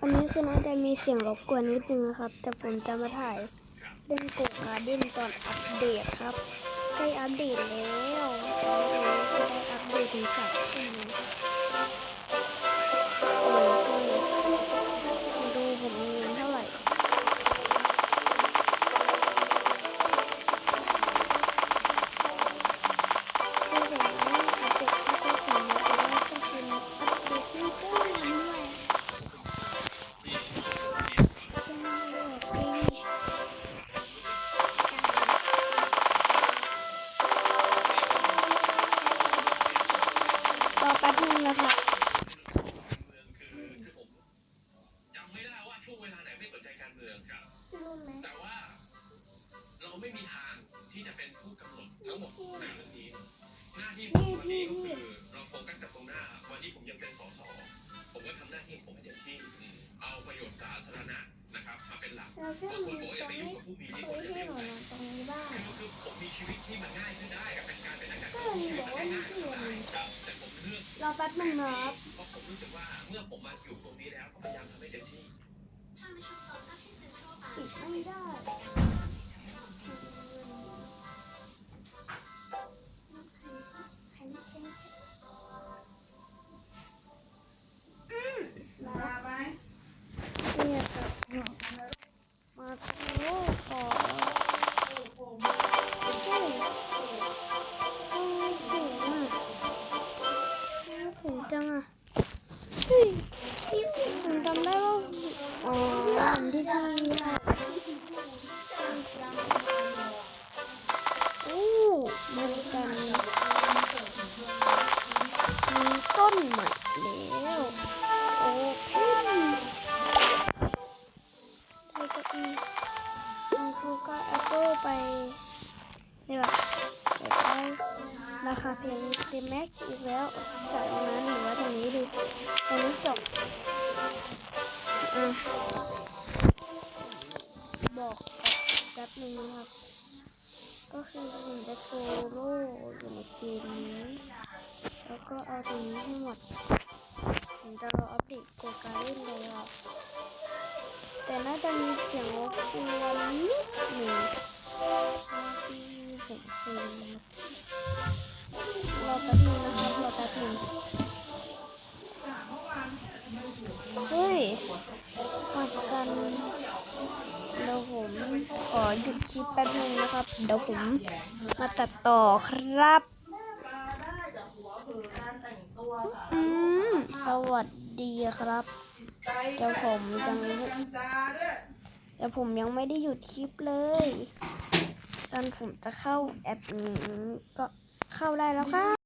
อันนี้คือน่าจะมีเสียงรบกวนนิดนึงนะครับ แต่ผมจะมาถ่ายเล่นโกการเด่นตอนอัปเดตครับ ใกล้อัปเดตแล้วตอนนี้ก็ได้อัปเดตถึงสามทุ่ม รับรู้ไหมแต่ว่าเราไม่มีทางที่จะเป็นผู้กำหนดทั้งหมดในเรื่องนี้ หน้าที่ผมวันนี้ก็คือเราโฟกัสกับตรงหน้า วันนี้ผมยังเป็นสสผมก็ทำหน้าที่ของผมให้เต็มที่เอาประโยชน์สาธารณะนะครับมาเป็นหลักเราแค่บางคนมีบอกว่าจะจะไปไม่ยุ่งกับผู้มีเรอแป๊บนึงนะครับเพราะผมรู้สึกว่าเมื่อผมมาอยู่ตรงนี้แล้วก็พยายามทำให้เต็มที่ ปิดไม่ได้ จังอะผมจำได้ว่าอ๋อันที่ดีอะโอ้มันกันมีต้นใหม่แล้ว โอ้เพนไทยกับอีอีฟูก็แอปเปิลไปนี่แบบ ราคาเพลงเต็มแม็กอีกแล้วจากตรงนั้นหรือว่าตรงนี้ดีตรงนี้จบอะบอกแป๊บนึงนะครับ ก็คือผมจะโซโล่อยู่ในเกมนี้ แล้วก็เอาตรงนี้ให้หมดผมจะรออัปเดตโกการเล่นเลยอะแต่น่าจะมีเสียงรบกวนนิด เฮ้ยมาสกันเดี๋ยวผมขอหยุดคลิปแป๊บนึงนะครับ เดี๋ยวผมมาตัดต่อครับ อืม สวัสดีครับเจ้าผมยังยังจาด้วยแต่ผมยังไม่ได้หยุดคลิปเลยตอนผมจะเข้าแอปนี้ก็เข้าได้แล้วครับ